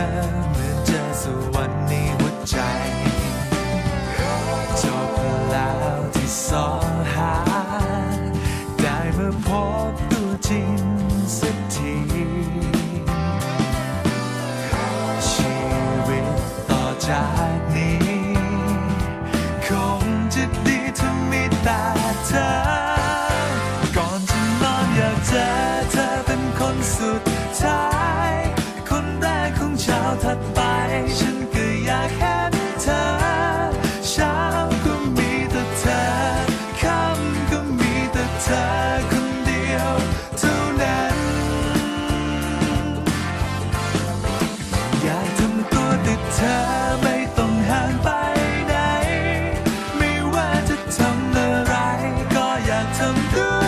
อเหมือนเจอสวรรค์ในหัวใจจบแล้วที่สองหา ได้มาพบตัวจริงสักทีชีวิตต่อจาก ถัดไป ฉันก็อยากเห็นเธอเช้าก็มีแต่เธอค่ำก็มีแต่เธอคนเดียวเท่านั้น อยากทำตัวติดเธอไม่ต้องห่างไปไหน ไม่ว่าจะทำอะไร ก็อยากทำด้วย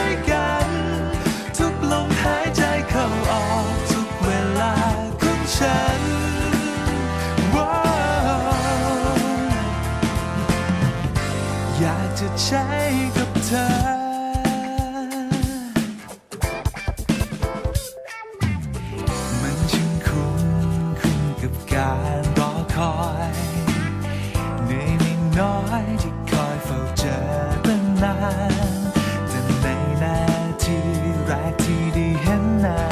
การรอคอยเหนื่อยไม่น้อยที่คอยเฝ้าเจอตั้งนานแต่ในนาทีแรกที่ได้เห็นหน้า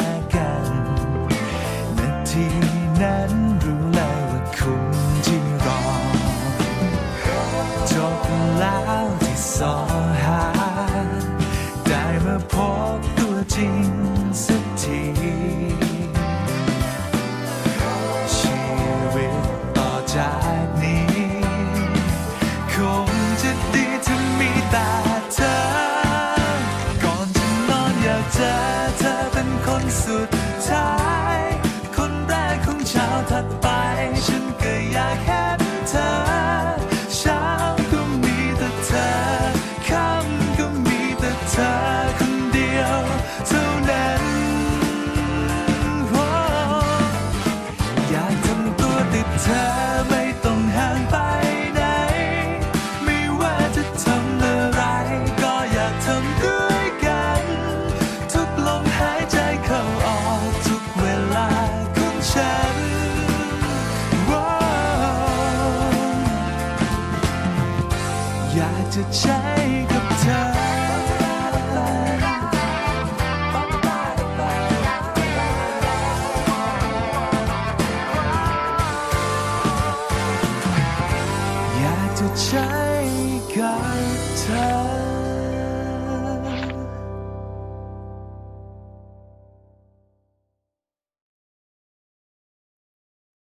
จอเธอเป็นคนสุดท้าย คนแรกของเช้าถัดไป ฉันก็อยากเห็นเธอ เช้าก็มีแต่เธอ ค่ำก็มีแต่เธอคนเดียวเท่านั้นโอ้อยากทำตัวติดเธอไม่ต้องห่างไปไหน ไม่ว่าจะทำอะไร ก็อยากทำ จะใช้กับเธอ อยากจะใช้